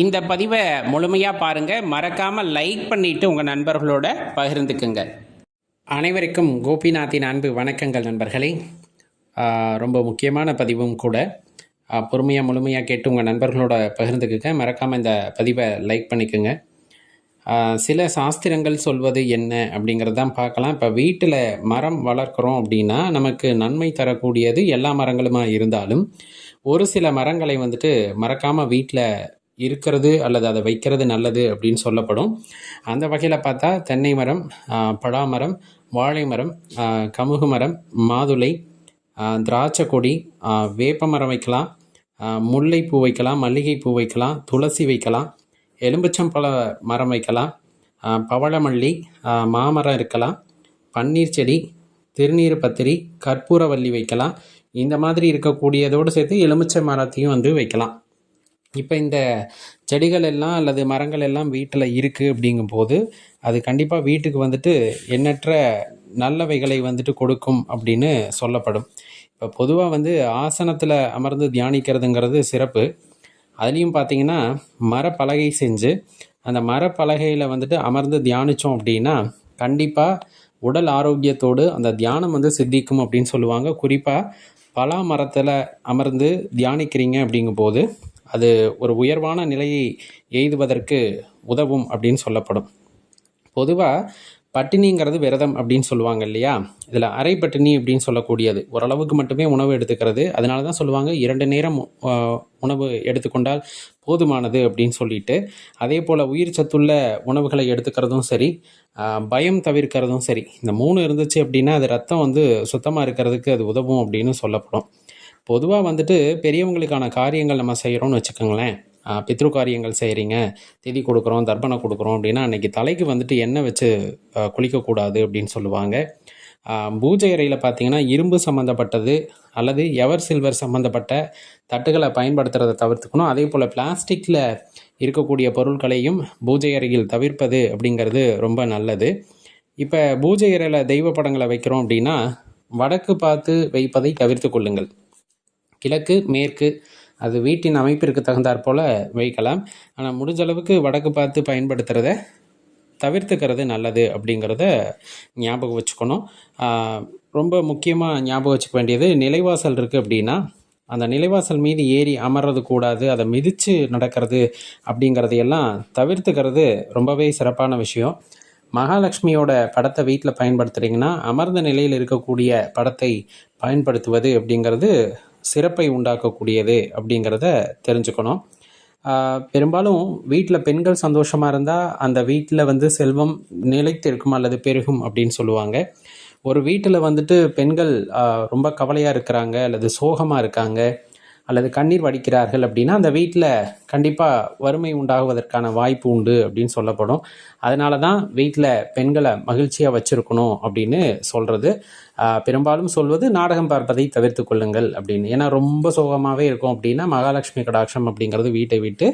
இந்த பதிவை முழுமையாக பாருங்கள் மறக்காமல் லைக் பண்ணிவிட்டு உங்கள் நண்பர்களோட பகிர்ந்துக்குங்க. அனைவருக்கும் கோபிநாத்தின் அன்பு வணக்கங்கள் நண்பர்களே. ரொம்ப முக்கியமான பதிவும் கூட. பொறுமையாக முழுமையாக கேட்டு உங்கள் நண்பர்களோட பகிர்ந்துக்குங்க. மறக்காமல் இந்த பதிவை லைக் பண்ணிக்கோங்க. சில சாஸ்திரங்கள் சொல்வது என்ன அப்படிங்கிறது தான் பார்க்கலாம். இப்போ வீட்டில் மரம் வளர்க்குறோம் அப்படின்னா நமக்கு நன்மை தரக்கூடியது எல்லா மரங்களுமா இருந்தாலும் ஒரு சில மரங்களை வந்துட்டு மறக்காமல் வீட்டில் இருக்கிறது அல்லது அதை வைக்கிறது நல்லது அப்படின்னு சொல்லப்படும். அந்த வகையில் பார்த்தா தென்னை மரம் பழாமரம் வாழை மரம் கமுகு மரம் மாதுளை திராட்சை கொடி வேப்ப மரம் வைக்கலாம் முல்லைப்பூ வைக்கலாம் மல்லிகைப்பூ வைக்கலாம் துளசி வைக்கலாம் எலும்பிச்சம்பழ மரம் வைக்கலாம் பவளமல்லி மாமரம் இருக்கலாம் பன்னீர் செடி திருநீர் பத்திரி கற்பூரவல்லி வைக்கலாம். இந்த மாதிரி இருக்கக்கூடியதோடு சேர்த்து எலுமிச்சை மரத்தையும் வந்து வைக்கலாம். இப்போ இந்த செடிகள் எல்லாம் அல்லது மரங்கள் எல்லாம் வீட்டில் இருக்குது அப்படிங்கும்போது அது கண்டிப்பாக வீட்டுக்கு வந்துட்டு எண்ணற்ற நல்லவைகளை வந்துட்டு கொடுக்கும் அப்படின்னு சொல்லப்படும். இப்போ பொதுவாக வந்து ஆசனத்தில் அமர்ந்து தியானிக்கிறதுங்கிறது சிறப்பு. அதுலேயும் பார்த்தீங்கன்னா மரப்பலகை செஞ்சு அந்த மரப்பலகையில் வந்துட்டு அமர்ந்து தியானித்தோம் அப்படின்னா கண்டிப்பாக உடல் ஆரோக்கியத்தோடு அந்த தியானம் வந்து சித்திக்கும் அப்படின்னு சொல்லுவாங்க. குறிப்பாக பலா மரத்தில் அமர்ந்து தியானிக்கிறீங்க அப்படிங்கும்போது அது ஒரு உயர்வான நிலையை எய்துவதற்கு உதவும் அப்படின்னு சொல்லப்படும். பொதுவாக பட்டினிங்கிறது விரதம் அப்படின்னு சொல்லுவாங்க இல்லையா? இதில் அரை பட்டினி அப்படின்னு சொல்லக்கூடியது. ஓரளவுக்கு மட்டுமே உணவு எடுத்துக்கிறது. அதனால தான் சொல்லுவாங்க இரண்டு நேரம் உணவு எடுத்துக்கொண்டால் போதுமானது அப்படின்னு சொல்லிட்டு. அதே போல் உயிர் சத்துள்ள உணவுகளை எடுத்துக்கிறதும் சரி பயம் தவிர்க்கிறதும் சரி. இந்த மூணு இருந்துச்சு அப்படின்னா அது ரத்தம் வந்து சுத்தமாக இருக்கிறதுக்கு அது உதவும் அப்படின்னு சொல்லப்படும். பொதுவாக வந்துட்டு பெரியவங்களுக்கான காரியங்கள் நம்ம செய்கிறோம்னு வச்சுக்கோங்களேன். பித்ரு காரியங்கள் செய்கிறீங்க திதி கொடுக்குறோம் தர்ப்பணம் கொடுக்குறோம் அப்படின்னா அன்றைக்கி தலைக்கு வந்துட்டு எண்ணெய் வச்சு குளிக்கக்கூடாது அப்படின்னு சொல்லுவாங்க. பூஜை அறையில் பார்த்திங்கன்னா இரும்பு சம்மந்தப்பட்டது அல்லது எவர் சில்வர் சம்மந்தப்பட்ட தட்டுகளை பயன்படுத்துகிறத தவிர்த்துக்கணும். அதே போல் பிளாஸ்டிக்கில் இருக்கக்கூடிய பொருட்களையும் பூஜை அறையில் தவிர்ப்பது அப்படிங்கிறது ரொம்ப நல்லது. இப்போ பூஜை அறையில் தெய்வ படங்களை வைக்கிறோம் அப்படின்னா வடக்கு பார்த்து வைப்பதை தவிர்த்து கொள்ளுங்கள். கிழக்கு மேற்கு அது வீட்டின் அமைப்பிற்கு தகுந்தாற் போல் வைக்கலாம். ஆனால் முடிஞ்ச அளவுக்கு வடக்கு பார்த்து பயன்படுத்துகிறத தவிர்த்துக்கிறது நல்லது அப்படிங்கிறத ஞாபகம் வச்சுக்கணும். ரொம்ப முக்கியமாக ஞாபகம் வச்சுக்க வேண்டியது நிலைவாசல் இருக்குது அப்படின்னா அந்த நிலைவாசல் மீது ஏறி அமர்றது கூடாது அதை மிதித்து நடக்கிறது அப்படிங்கிறதையெல்லாம் தவிர்த்துக்கிறது ரொம்பவே சிறப்பான விஷயம். மகாலட்சுமியோட படத்தை வீட்டில் பயன்படுத்துகிறீங்கன்னா அமர்ந்த நிலையில் இருக்கக்கூடிய படத்தை பயன்படுத்துவது அப்படிங்கிறது சிறப்பை உண்டாக்கக்கூடியது அப்படிங்கிறத தெரிஞ்சுக்கணும். பெரும்பாலும் வீட்டில் பெண்கள் சந்தோஷமாக இருந்தால் அந்த வீட்டில் வந்து செல்வம் நிலைத்திருக்கும் அல்லது பெருகும் அப்படின்னு சொல்லுவாங்க. ஒரு வீட்டில் வந்துட்டு பெண்கள் ரொம்ப கவலையாக இருக்கிறாங்க அல்லது சோகமாக இருக்காங்க. அல்லது கண்ணீர் வடிக்கிறார்கள் அப்படின்னா அந்த வீட்டில் கண்டிப்பாக வறுமை உண்டாகுவதற்கான வாய்ப்பு உண்டு அப்படின்னு சொல்லப்படும். அதனால தான் வீட்டில் பெண்களை மகிழ்ச்சியாக வச்சுருக்கணும் அப்படின்னு சொல்கிறது பெரும்பாலும் சொல்வது நாடகம் பார்ப்பதை தவிர்த்து கொள்ளுங்கள் அப்படின்னு. ஏன்னா ரொம்ப சோகமாகவே இருக்கும் அப்படின்னா மகாலட்சுமி கடாட்சம் அப்படிங்கிறது வீட்டை விட்டு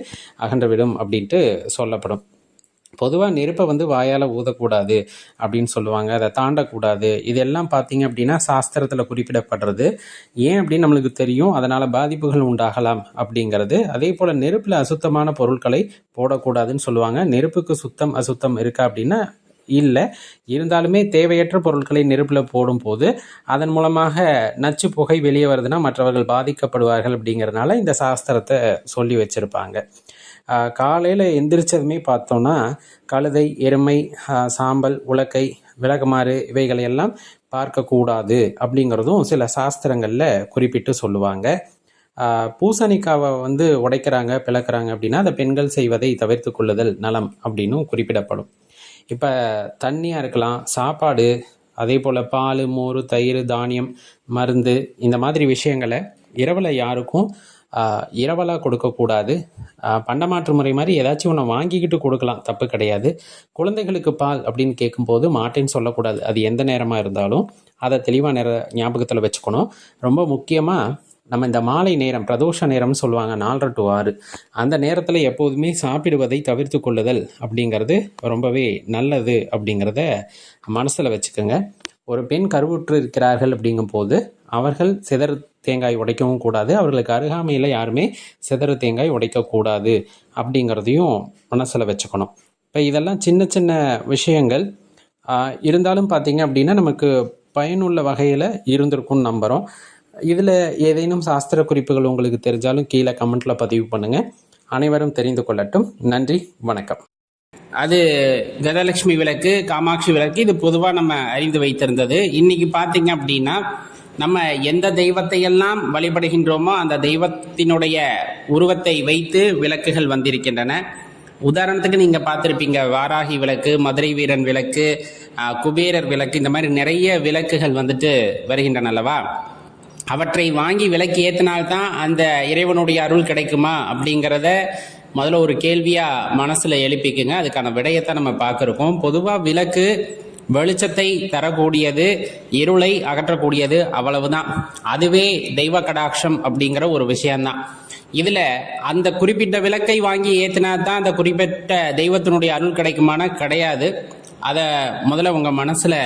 அகன்றுவிடும் அப்படின்ட்டு சொல்லப்படும். பொதுவாக நெருப்பை வந்து வாயால் ஊதக்கூடாது அப்படின்னு சொல்லுவாங்க. அதை தாண்டக்கூடாது. இதெல்லாம் பார்த்தீங்க அப்படின்னா சாஸ்திரத்தில் குறிப்பிடப்படுறது. ஏன் அப்படின்னு நம்மளுக்கு தெரியும். அதனால் பாதிப்புகள் உண்டாகலாம் அப்படிங்கிறது. அதே போல் நெருப்பில் அசுத்தமான பொருட்களை போடக்கூடாதுன்னு சொல்லுவாங்க. நெருப்புக்கு சுத்தம் அசுத்தம் இருக்கா அப்படின்னா இல்லை. இருந்தாலுமே தேவையற்ற பொருட்களை நெருப்பில் போடும்போது அதன் மூலமாக நச்சு புகை வெளியே வருதுன்னா மற்றவர்கள் பாதிக்கப்படுவார்கள் அப்படிங்கிறதுனால இந்த சாஸ்திரத்தை சொல்லி வச்சுருப்பாங்க. காலையில் எந்திரிச்சதுமே பார்த்தோன்னா கழுதை எருமை சாம்பல் உலக்கை விளக்குமாறு இவைகளை எல்லாம் பார்க்கக்கூடாது அப்படிங்கிறதும் சில சாஸ்திரங்களில் குறிப்பிட்டு சொல்லுவாங்க. பூசணிக்காவை வந்து உடைக்கிறாங்க பிளக்குறாங்க அப்படின்னா அதை பெண்கள் செய்வதை தவிர்த்து கொள்ளுதல் நலம் அப்படின்னும் குறிப்பிடப்படும். இப்போ தண்ணியாக இருக்கலாம் சாப்பாடு அதே போல் பால் மோர் தயிர் தானியம் மருந்து இந்த மாதிரி விஷயங்களை இரவில் யாருக்கும் இரவலாக கொடுக்கக்கூடாது. பண்டமாற்று முறை மாதிரி ஏதாச்சும் ஒன்று வாங்கிக்கிட்டு கொடுக்கலாம். தப்பு கிடையாது. குழந்தைகளுக்கு பால் அப்படின்னு கேட்கும்போது மாட்டேன்னு சொல்லக்கூடாது. அது எந்த நேரமாக இருந்தாலும் அதை தெளிவாக நேர ஞாபகத்தில் வச்சுக்கணும். ரொம்ப முக்கியமாக நம்ம இந்த மாலை நேரம் பிரதோஷ நேரம்னு சொல்லுவாங்க நாலரை டு ஆறு. அந்த நேரத்தில் எப்போதுமே சாப்பிடுவதை தவிர்த்து கொள்ளுதல் அப்படிங்கிறது ரொம்பவே நல்லது அப்படிங்கிறத மனசில் வச்சுக்கோங்க. ஒரு பெண் கருவுற்று இருக்கிறார்கள் அப்படிங்கும்போது அவர்கள் சிதறு தேங்காய் உடைக்கவும் கூடாது. அவர்களுக்கு அருகாமையில் யாருமே சிதறு தேங்காய் உடைக்கக்கூடாது அப்படிங்கிறதையும் மனசில் வச்சுக்கணும். இப்போ இதெல்லாம் சின்ன சின்ன விஷயங்கள். இருந்தாலும் பார்த்தீங்க அப்படின்னா நமக்கு பயனுள்ள வகையில் இருந்திருக்கும்னு நம்புகிறோம் இதில் ஏதேனும் சாஸ்திர குறிப்புகள் உங்களுக்கு தெரிஞ்சாலும் கீழே கமெண்ட்டில் பதிவு பண்ணுங்கள் அனைவரும் தெரிந்து கொள்ளட்டும். நன்றி வணக்கம். அது கஜலட்சுமி விளக்கு காமாட்சி விளக்கு இது பொதுவாக நம்ம அறிந்து வைத்திருந்தது. இன்னைக்கு பார்த்தீங்க அப்படின்னா நம்ம எந்த தெய்வத்தை எல்லாம் வழிபடுகின்றோமோ அந்த தெய்வத்தினுடைய உருவத்தை வைத்து விளக்குகள் வந்திருக்கின்றன. உதாரணத்துக்கு நீங்கள் பார்த்துருப்பீங்க வாராகி விளக்கு மதுரை வீரன் விளக்கு குபேரர் விளக்கு இந்த மாதிரி நிறைய விளக்குகள் வந்துட்டு வருகின்றன அல்லவா? அவற்றை வாங்கி விளக்கு ஏற்றினால்தான் அந்த இறைவனுடைய அருள் கிடைக்குமா அப்படிங்கிறத முதல்ல ஒரு கேள்வியாக மனசில் எழுப்பிக்குங்க. அதுக்கான விடயத்தை நம்ம பார்க்குறோம். பொதுவாக விளக்கு வெளிச்சத்தை தரக்கூடியது இருளை அகற்றக்கூடியது அவ்வளவுதான். அதுவே தெய்வ கடாட்சம் அப்படிங்கிற ஒரு விஷயம்தான். இதில் அந்த குறிப்பிட்ட விளக்கை வாங்கி ஏற்றினா தான் அந்த குறிப்பிட்ட தெய்வத்தினுடைய அருள் கிடைக்குமானா கிடையாது. அதை முதல்ல உங்கள் மனசில்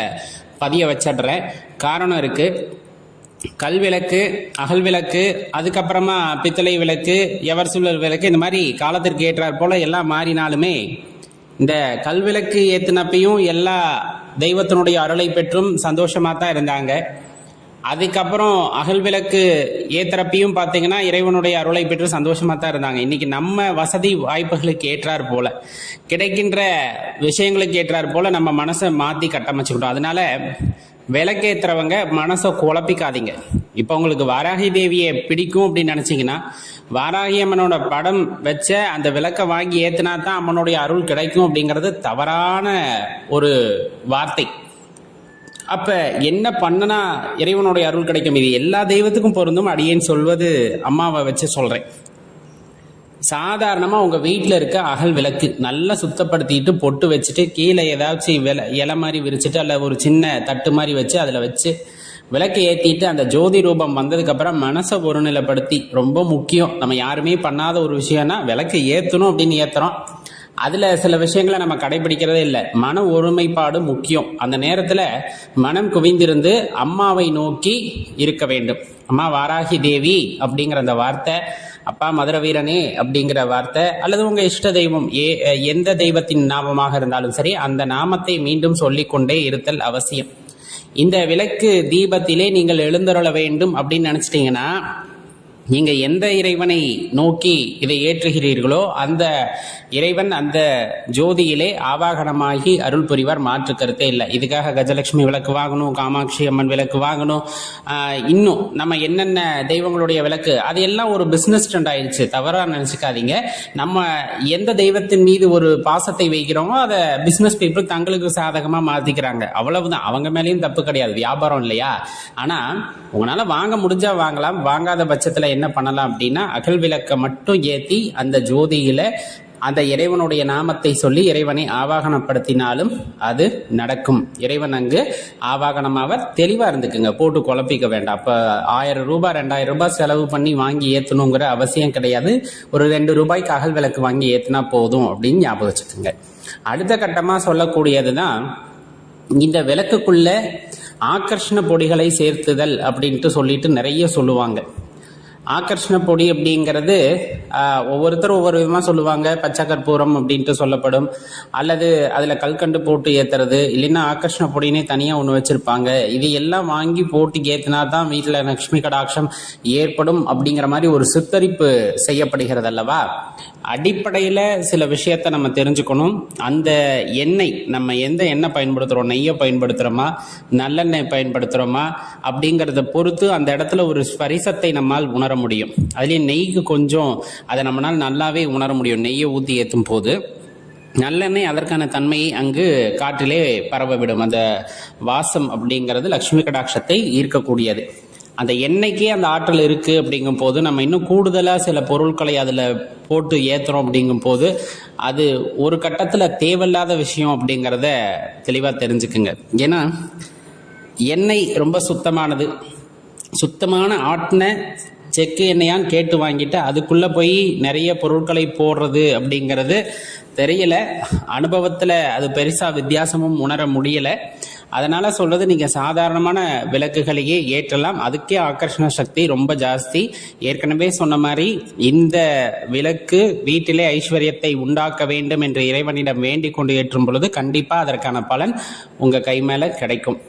பதிய வச்சிடுறேன். காரணம் இருக்குது கல் விளக்கு அகல் விளக்கு அதுக்கப்புறமா பித்தளை விளக்கு எவர் சுழல் விளக்கு இந்த மாதிரி காலத்திற்கு ஏற்றாற் போல எல்லாம் மாறினாலுமே இந்த கல் விளக்கு ஏத்தினப்பையும் எல்லா தெய்வத்தினுடைய அருளை பெற்றும் சந்தோஷமாக தான் இருந்தாங்க. அதுக்கப்புறம் அகல் விளக்கு ஏத்துறப்பையும் பார்த்தீங்கன்னா இறைவனுடைய அருளை பெற்று சந்தோஷமாக தான் இருந்தாங்க. இன்னைக்கு நம்ம வசதி வாய்ப்புகளுக்கு ஏற்றார் போல கிடைக்கின்ற விஷயங்களுக்கு ஏற்றார் போல நம்ம மனசை மாற்றி கட்டமைச்சுக்கிட்டோம். அதனால விளக்கேத்துறவங்க மனசை குழப்பிக்காதீங்க. இப்போ உங்களுக்கு வாராகி தேவியை பிடிக்கும் அப்படின்னு நினச்சிங்கன்னா வாராகி அம்மனோட படம் வச்ச அந்த விளக்கை வாங்கி ஏற்றினா தான் அம்மனுடைய அருள் கிடைக்கும் அப்படிங்கிறது தவறான ஒரு வார்த்தை. அப்போ என்ன பண்ணனா இறைவனுடைய அருள் கிடைக்கும்? இது எல்லா தெய்வத்துக்கும் பொருந்தும். அடியேன்னு சொல்வது அம்மாவை வச்சு சொல்கிறேன் சாதாரணமாக உங்கள் வீட்டில் இருக்க அகல் விளக்கு நல்லா சுத்தப்படுத்திட்டு பொட்டு வச்சுட்டு கீழே ஏதாச்சும் வில இலை மாதிரி விரிச்சிட்டு அல்ல ஒரு சின்ன தட்டு மாதிரி வச்சு அதில் வச்சு விளக்கு ஏற்றிட்டு அந்த ஜோதி ரூபம் வந்ததுக்கப்புறம் மனசை ஒருநிலைப்படுத்தி ரொம்ப முக்கியம். நம்ம யாருமே பண்ணாத ஒரு விஷயம்னா விளக்கு ஏற்றணும் அப்படின்னு ஏற்றுறோம் அதில் சில விஷயங்களை நம்ம கடைபிடிக்கிறதே இல்லை. மன ஒருமைப்பாடு முக்கியம். அந்த நேரத்தில் மனம் குவிந்திருந்து அம்மாவை நோக்கி இருக்க வேண்டும். அம்மா வாராகி தேவி அப்படிங்கிற அந்த வார்த்தை அப்பா மதுர வீரனே அப்படிங்கிற வார்த்தை அல்லது உங்க இஷ்ட தெய்வம் ஏ எந்த தெய்வத்தின் நாமமாக இருந்தாலும் சரி அந்த நாமத்தை மீண்டும் சொல்லிக்கொண்டே இருத்தல் அவசியம். இந்த விளக்கு தீபத்திலே நீங்கள் எழுந்தருள வேண்டும் அப்படின்னு நினைச்சிட்டீங்கன்னா நீங்கள் எந்த இறைவனை நோக்கி இதை ஏற்றுகிறீர்களோ அந்த இறைவன் அந்த ஜோதியிலே ஆவாகனமாகி அருள் புரிவார். மாற்று கருத்தே இல்லை. இதுக்காக கஜலட்சுமி விளக்கு வாங்கணும் காமாட்சி அம்மன் விளக்கு வாங்கணும். இன்னும் நம்ம என்னென்ன தெய்வங்களுடைய விளக்கு அது எல்லாம் ஒரு பிஸ்னஸ் ட்ரெண்ட் ஆயிடுச்சு. தவறாக நினச்சிக்காதீங்க. நம்ம எந்த தெய்வத்தின் மீது ஒரு பாசத்தை வைக்கிறோமோ அதை பிஸ்னஸ் பீப்புள் தங்களுக்கு சாதகமாக மாற்றிக்கிறாங்க அவ்வளவுதான். அவங்க மேலேயும் தப்பு கிடையாது. வியாபாரம் இல்லையா? ஆனால் உங்களால் வாங்க முடிஞ்சால் வாங்கலாம். வாங்காத பட்சத்தில் என்ன பண்ணலாம் அப்படின்னா அகல் விளக்கை மட்டும் ஏத்தி அந்த ஜோதியில அந்த இறைவனுடைய நாமத்தை சொல்லி இறைவனை ஆவாகனப்படுத்தினாலும் அது நடக்கும். இறைவன் அங்கு ஆவாகனமாக தெளிவாக இருந்துக்குங்க. போட்டு குழப்பிக்க வேண்டாம். அப்போ ஆயிரம் ரூபாய் ரெண்டாயிரம் ரூபாய் செலவு பண்ணி வாங்கி ஏற்றணுங்கிற அவசியம் கிடையாது. ஒரு ரெண்டு ரூபாய்க்கு அகல் விளக்கு வாங்கி ஏற்றினா போதும் அப்படின்னு ஞாபகம் வச்சுக்கோங்க. அடுத்த கட்டமாக சொல்லக்கூடியது தான் இந்த விளக்குக்குள்ள ஆகர்ஷண பொடிகளை சேர்த்துதல் அப்படின்ட்டு சொல்லிட்டு நிறைய சொல்லுவாங்க. ஆகர்ஷண பொடி அப்படிங்கிறது ஒவ்வொருத்தர் ஒவ்வொருத்தரும் ஒவ்வொரு விதமாக சொல்லுவாங்க. பச்சை கற்பூரம் அப்படின்ட்டு சொல்லப்படும். அல்லது அதில் கல்கண்டு போட்டு ஏத்துறது. இல்லைன்னா ஆகர்ஷண பொடினே தனியாக ஒன்று வச்சுருப்பாங்க. இது எல்லாம் வாங்கி போட்டு ஏற்றினா தான் வீட்டில் லக்ஷ்மி கடாட்சம் ஏற்படும் அப்படிங்கிற மாதிரி ஒரு சித்தரிப்பு செய்யப்படுகிறது அல்லவா? அடிப்படையில் சில விஷயத்தை நம்ம தெரிஞ்சுக்கணும். அந்த எண்ணெய் நம்ம எந்த எண்ணெய் பயன்படுத்துகிறோம் நெய்யை பயன்படுத்துகிறோமா நல்லெண்ணெய் பயன்படுத்துகிறோமா அப்படிங்கிறத பொறுத்து அந்த இடத்துல ஒரு ஸ்பரிசத்தை நம்மால் உணர முடியும் அதுலேயும் நெய்க்கு கொஞ்சம் அதை நம்மளால் நல்லாவே உணர முடியும். நெய்யை ஊற்றி ஏற்றும் போது. நல்லெண்ணெய் அதற்கான தன்மையை அங்கு காற்றிலே பரவவிடும். அந்த வாசம் அப்படிங்கிறது லக்ஷ்மி கடாட்சத்தை ஈர்க்கக்கூடியது. அந்த எண்ணெய்க்கே அந்த ஆற்றல் இருக்குது அப்படிங்கும் போது நம்ம இன்னும் கூடுதலாக சில பொருட்களை அதில் போட்டு ஏற்றுறோம் அப்படிங்கும் போது அது ஒரு கட்டத்தில் தேவையில்லாத விஷயம் அப்படிங்கிறத தெளிவாக தெரிஞ்சுக்குங்க. ஏன்னா எண்ணெய் ரொம்ப சுத்தமானது. சுத்தமான ஆட்டின செக்கு எண்ணெயான்னு கேட்டு வாங்கிட்டு அதுக்குள்ளே போய் நிறைய பொருட்களை போடுறது அப்படிங்கிறது தெரியல. அனுபவத்தில் அது பெருசாக வித்தியாசமும் உணர முடியலை. அதனால் சொல்கிறது நீங்கள் சாதாரணமான விளக்குகளையே ஏற்றலாம். அதுக்கே ஆக்கர்ஷண சக்தி ரொம்ப ஜாஸ்தி. ஏற்கனவே சொன்ன மாதிரி இந்த விளக்கு வீட்டிலே ஐஸ்வர்யத்தை உண்டாக்க வேண்டும் என்று இறைவனிடம் வேண்டிக் கொண்டு ஏற்றும் பொழுது கண்டிப்பாக அதற்கான பலன் உங்கள் கை மேலே கிடைக்கும்.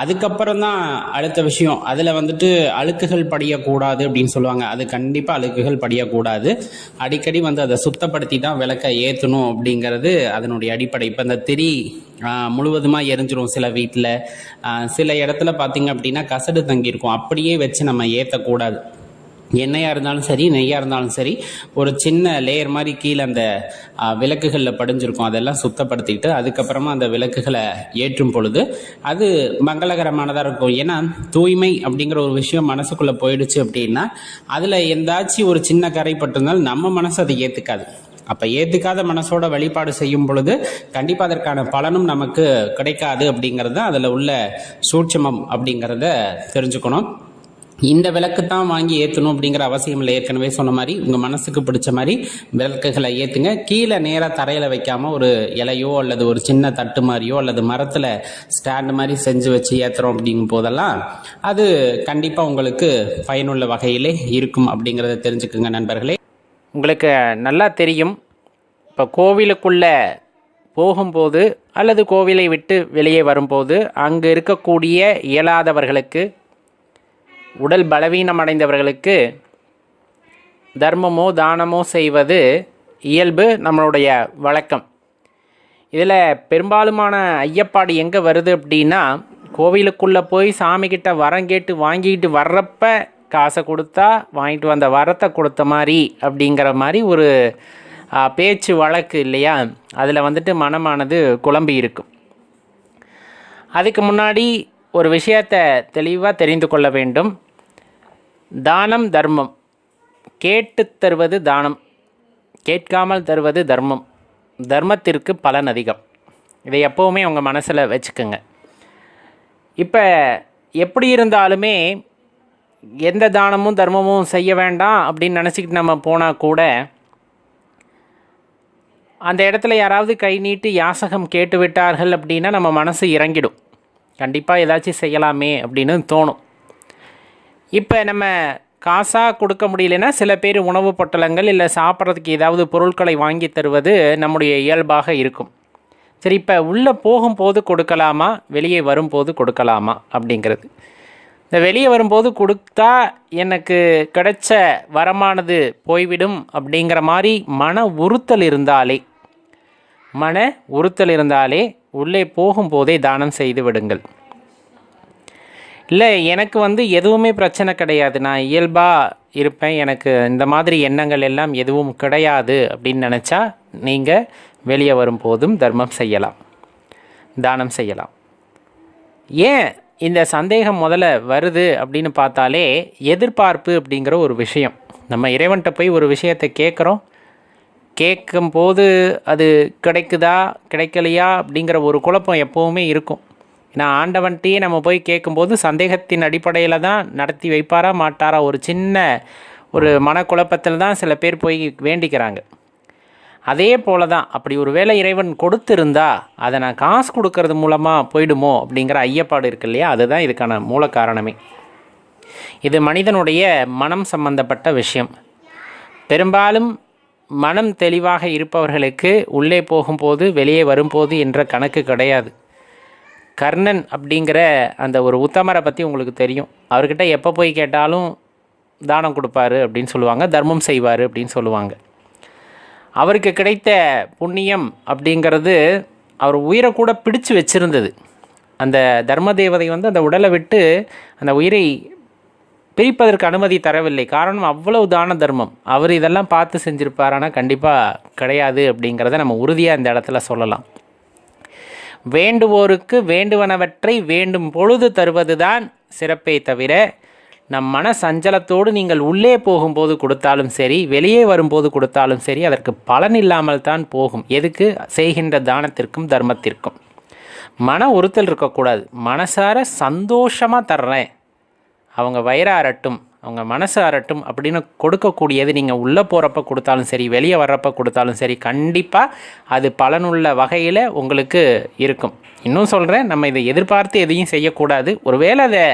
அதுக்கப்புறம் தான் அடுத்த விஷயம். அதில் வந்துட்டு அழுக்குகள் படியக்கூடாது அப்படின்னு சொல்லுவாங்க. அது கண்டிப்பாக அழுக்குகள் படியக்கூடாது. அடிக்கடி வந்து அதை சுத்தப்படுத்தி தான் விளக்கை ஏற்றணும் அப்படிங்கிறது அதனுடைய அடிப்படை. இப்போ இந்த திரி முழுவதுமாக எரிஞ்சிரும் சில வீட்டில் சில இடத்துல பார்த்தீங்க அப்படின்னா கசடு தங்கியிருக்கும். அப்படியே வச்சு நம்ம ஏற்றக்கூடாது எண்ணெயாக இருந்தாலும் சரி நெய்யாக இருந்தாலும் சரி ஒரு சின்ன லேயர் மாதிரி கீழே அந்த விளக்குகளில் படிஞ்சிருக்கும். அதெல்லாம் சுத்தப்படுத்திக்கிட்டு அதுக்கப்புறமா அந்த விளக்குகளை ஏற்றும் பொழுது அது மங்களகரமானதாக இருக்கும். ஏன்னா தூய்மை அப்படிங்கிற ஒரு விஷயம் மனசுக்குள்ளே போயிடுச்சு அப்படின்னா அதில் எந்தாச்சும் ஒரு சின்ன கரை பட்டிருந்தாலும் நம்ம மனசு அதை ஏற்றுக்காது அப்போ ஏற்றுக்காத மனசோட வழிபாடு செய்யும் பொழுது கண்டிப்பாக அதற்கான பலனும் நமக்கு கிடைக்காது அப்படிங்கிறது தான் அதில் உள்ள சூட்சமம் அப்படிங்கிறத தெரிஞ்சுக்கணும். இந்த விளக்கு தான் வாங்கி ஏற்றணும் அப்படிங்கிற அவசியம் இல்லை. ஏற்கனவே சொன்ன மாதிரி உங்கள் மனசுக்கு பிடிச்ச மாதிரி விளக்குகளை ஏற்றுங்க கீழே நேராக தரையில் வைக்காமல் ஒரு இலையோ அல்லது ஒரு சின்ன தட்டு மாதிரியோ அல்லது மரத்தில் ஸ்டாண்டு மாதிரி செஞ்சு வச்சு ஏற்றுறோம் அப்படிங்கும் போதெல்லாம் அது கண்டிப்பாக உங்களுக்கு பயனுள்ள வகையிலே இருக்கும் அப்படிங்கிறத தெரிஞ்சுக்குங்க நண்பர்களே. உங்களுக்கு நல்லா தெரியும். இப்போ கோவிலுக்குள்ளே போகும்போது அல்லது கோவிலை விட்டு வெளியே வரும்போது அங்கு இருக்கக்கூடிய இயலாதவர்களுக்கு உடல் பலவீனம் அடைந்தவர்களுக்கு தர்மமோ தானமோ செய்வது இயல்பு நம்மளுடைய வழக்கம். இதில் பெரும்பாலுமான ஐயப்பாடு எங்கே வருது அப்படின்னா கோவிலுக்குள்ளே போய் சாமிக்கிட்ட வரம் கேட்டு வாங்கிட்டு வர்றப்ப காசை கொடுத்தா வாங்கிட்டு வந்த வரத்தை கொடுத்த மாதிரி அப்படிங்கிற மாதிரி ஒரு பேச்சு வழக்கு இல்லையா? அதில் வந்துட்டு மனமானது குழம்பி இருக்கும். அதுக்கு முன்னாடி ஒரு விஷயத்தை தெளிவாக தெரிந்து கொள்ள வேண்டும். தானம் தர்மம். கேட்டு தருவது தானம். கேட்காமல் தருவது தர்மம். தர்மத்திற்கு பலன் அதிகம். இதை எப்போவுமே உங்கள் மனசில் வச்சுக்கோங்க. இப்போ எப்படி இருந்தாலுமே எந்த தானமும் தர்மமும் செய்ய வேண்டாம் அப்படின்னு நினச்சிக்கிட்டு நம்ம போனால் கூட அந்த இடத்துல யாராவது கை நீட்டு யாசகம் கேட்டு விட்டார்கள் அப்படின்னா நம்ம மனசு இறங்கிடும். கண்டிப்பாக ஏதாச்சும் செய்யலாமே அப்படின்னு தோணும். இப்போ நம்ம காசாக கொடுக்க முடியலன்னா சில பேர் உணவு பொட்டலங்கள் இல்லை சாப்பிட்றதுக்கு ஏதாவது பொருட்களை வாங்கி தருவது நம்முடைய இயல்பாக இருக்கும். சரி இப்போ உள்ளே போகும்போது கொடுக்கலாமா? வெளியே வரும்போது கொடுக்கலாமா? அப்படிங்கிறது. இந்த வெளியே வரும்போது கொடுத்தா எனக்கு கிடைச்ச வரமானது போய்விடும் அப்படிங்கிற மாதிரி மன உறுத்தல் இருந்தாலே மன உறுத்தல் இருந்தாலே உள்ளே போகும்போதே தானம் செய்து விடுங்கள். இல்லை எனக்கு வந்து எதுவுமே பிரச்சனை கிடையாது. நான் இயல்பாக இருப்பேன். எனக்கு இந்த மாதிரி எண்ணங்கள் எல்லாம் எதுவும் கிடையாது அப்படின்னு நினச்சா நீங்கள் வெளியே வரும்போதும் தர்மம் செய்யலாம். தானம் செய்யலாம். ஏன் இந்த சந்தேகம் முதல்ல வருது அப்படின்னு பார்த்தாலே எதிர்பார்ப்பு அப்படிங்கிற ஒரு விஷயம். நம்ம இறைவன்கிட்ட போய் ஒரு விஷயத்தை கேட்குறோம். கேட்கும்போது அது கிடைக்குதா கிடைக்கலையா அப்படிங்கிற ஒரு குழப்பம் எப்போவுமே இருக்கும். ஏன்னா ஆண்டவன்ட்டையே நம்ம போய் கேட்கும்போது சந்தேகத்தின் அடிப்படையில் தான் நடத்தி வைப்பாரா மாட்டாரா ஒரு சின்ன ஒரு மனக்குழப்பத்தில் தான் சில பேர் போய் வேண்டிக்கிறாங்க. அதே போல தான் அப்படி ஒரு வேளை இறைவன் கொடுத்திருந்தா அதை நான் காசு கொடுக்கறது மூலமாக போயிடுமோ அப்படிங்கிற ஐயப்பாடு இருக்கு இல்லையா? அதுதான் இதுக்கான மூல காரணமே. இது மனிதனுடைய மனம் சம்பந்தப்பட்ட விஷயம். பெரும்பாலும் மனம் தெளிவாக இருப்பவர்களுக்கு உள்ளே போகும்போது வெளியே வரும்போது என்ற கணக்கு கிடையாது. கர்ணன் அப்படிங்கிற அந்த ஒரு உத்தமரை பற்றி உங்களுக்கு தெரியும். அவர்கிட்ட எப்போ போய் கேட்டாலும் தானம் கொடுப்பாரு அப்படின்னு சொல்லுவாங்க தர்மம் செய்வார் அப்படின்னு சொல்லுவாங்க. அவருக்கு கிடைத்த புண்ணியம் அப்படிங்கிறது அவர் உயிரை கூட பிடிச்சு வச்சுருந்தது. அந்த தர்ம தேவதை வந்து அந்த உடலை விட்டு அந்த உயிரை பிரிப்பதற்கு அனுமதி தரவில்லை. காரணம் அவ்வளவு தான தர்மம். அவர் இதெல்லாம் பார்த்து செஞ்சுருப்பார் ஆனால் கண்டிப்பாக கிடையாது அப்படிங்கிறத நம்ம உறுதியாக இந்த இடத்துல சொல்லலாம். வேண்டுவோருக்கு வேண்டுவனவற்றை வேண்டும் பொழுது தருவதுதான் சிறப்பே தவிர நம் மன சஞ்சலத்தோடு நீங்கள் உள்ளே போகும்போது கொடுத்தாலும் சரி வெளியே வரும்போது கொடுத்தாலும் சரி அதற்கு பலன் இல்லாமல் தான் போகும். எதுக்கு? செய்கின்ற தானத்திற்கும் தர்மத்திற்கும். மன உறுத்தல் இருக்கக்கூடாது. மனசார சந்தோஷமாக தர்றேன். அவங்க வயிறாரட்டும். அவங்க மனசு அரட்டும் அப்படின்னு கொடுக்கக்கூடியது நீங்கள் உள்ளே போகிறப்ப கொடுத்தாலும் சரி வெளியே வர்றப்ப கொடுத்தாலும் சரி கண்டிப்பாக அது பலனுள்ள வகையில் உங்களுக்கு இருக்கும். இன்னும் சொல்கிறேன் நம்ம இதை எதிர்பார்த்து எதையும் செய்யக்கூடாது. ஒருவேளை அதை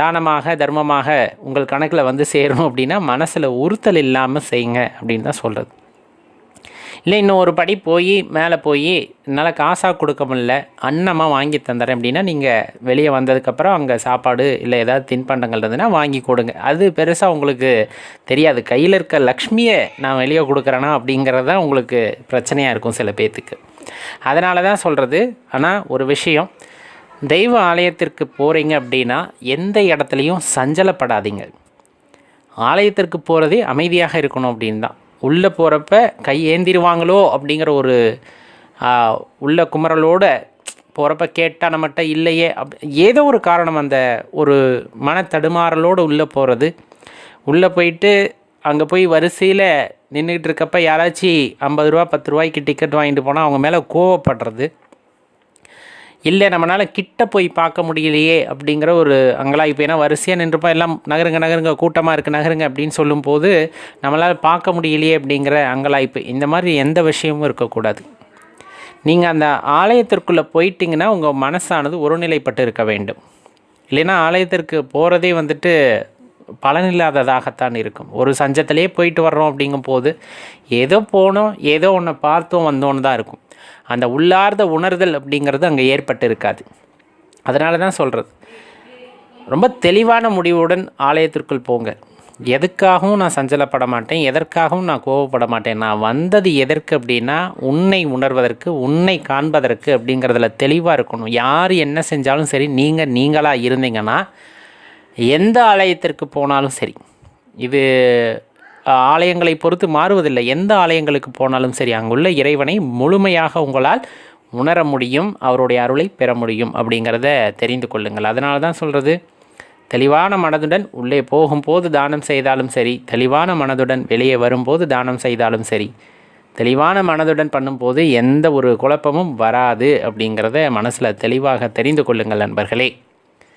தானமாக தர்மமாக உங்கள் கணக்கில் வந்து சேரும் அப்படின்னா மனசில் உறுத்தல் இல்லாமல் செய்யுங்க அப்படின்னு தான் சொல்கிறது இல்லை இன்னும் ஒரு படி போய் மேலே போய் என்னால் காசாக கொடுக்க முடில அன்னமாக வாங்கி தந்துடுறேன் அப்படின்னா நீங்கள் வெளியே வந்ததுக்கப்புறம் அங்கே சாப்பாடு இல்லை ஏதாவது தின்பண்டங்கள் இருந்ததுன்னா வாங்கி கொடுங்க. அது பெருசாக உங்களுக்கு தெரியாது. கையில் இருக்க லக்ஷ்மியை நான் வெளியே கொடுக்குறேனா அப்படிங்கிறது தான் உங்களுக்கு பிரச்சனையாக இருக்கும் சில பேர்த்துக்கு. அதனால தான் சொல்கிறது ஆனால் ஒரு விஷயம் தெய்வ ஆலயத்திற்கு போகிறீங்க அப்படின்னா எந்த இடத்துலையும் சஞ்சலப்படாதீங்க. ஆலயத்திற்கு போகிறதே அமைதியாக இருக்கணும் அப்படின்னு தான். உள்ளே போகிறப்ப கை ஏந்திருவாங்களோ அப்படிங்கிற ஒரு உள்ள குமரலோட போகிறப்ப கேட்டால் நம்மகிட்ட இல்லையே. அப் ஏதோ ஒரு காரணம் அந்த ஒரு மன தடுமாறலோடு உள்ளே போகிறது உள்ளே போயிட்டு அங்கே போய் வரிசையில் நின்றுக்கிட்டு இருக்கப்ப யாராச்சும் ஐம்பது ரூபா பத்து ரூபாய்க்கு டிக்கெட் வாங்கிட்டு போனால் அவங்க மேலே கோவப்படுறது. இல்லை நம்மளால் கிட்ட போய் பார்க்க முடியலையே அப்படிங்கிற ஒரு அங்கலாய்ப்பு ஏன்னா வரிசையாக நின்றுப்போம் எல்லாம் நகருங்க நகருங்க கூட்டமாக இருக்குது நகருங்க அப்படின்னு சொல்லும்போது நம்மளால் பார்க்க முடியலையே அப்படிங்கிற அங்கலாய்ப்பு. இந்த மாதிரி எந்த விஷயமும் இருக்கக்கூடாது. நீங்கள் அந்த ஆலயத்திற்குள்ளே போயிட்டீங்கன்னா உங்கள் மனசானது ஒருநிலைப்பட்டு இருக்க வேண்டும். இல்லைன்னா ஆலயத்திற்கு போகிறதே வந்துட்டு பலனில்லாததாகத்தான் இருக்கும். ஒரு சஞ்சத்திலே போயிட்டு வர்றோம் அப்படிங்கும் போது ஏதோ போனோம் ஏதோ ஒன்று பார்த்தோம் வந்தோன்னு தான் இருக்கும். அந்த உள்ளார்ந்த உணர்தல் அப்படிங்கிறது அங்கே ஏற்பட்டு இருக்காது அதனால தான் சொல்கிறது ரொம்ப தெளிவான முடிவுடன் ஆலயத்திற்குள் போங்க. எதுக்காகவும் நான் சஞ்சலப்பட மாட்டேன் எதற்காகவும் நான் கோவப்பட மாட்டேன். நான் வந்தது எதற்கு அப்படின்னா உன்னை உணர்வதற்கு உன்னை காண்பதற்கு அப்படிங்கிறதுல தெளிவாக இருக்கணும். யார் என்ன செஞ்சாலும் சரி நீங்கள் நீங்களாக இருந்தீங்கன்னா எந்த ஆலயத்திற்கு போனாலும் சரி. இது ஆலயங்களை பொறுத்து மாறுவதில்லை. எந்த ஆலயங்களுக்கு போனாலும் சரி அங்குள்ள இறைவனை முழுமையாக உங்களால் உணர முடியும் அவருடைய அருளை பெற முடியும் அப்படிங்கிறத தெரிந்து கொள்ளுங்கள். அதனால தான் சொல்கிறது தெளிவான மனதுடன் உள்ளே போகும்போது தானம் செய்தாலும் சரி தெளிவான மனதுடன் வெளியே வரும்போது தானம் செய்தாலும் சரி தெளிவான மனதுடன் பண்ணும்போது எந்த ஒரு குழப்பமும் வராது அப்படிங்கிறத மனசில் தெளிவாக தெரிந்து கொள்ளுங்கள் நண்பர்களே.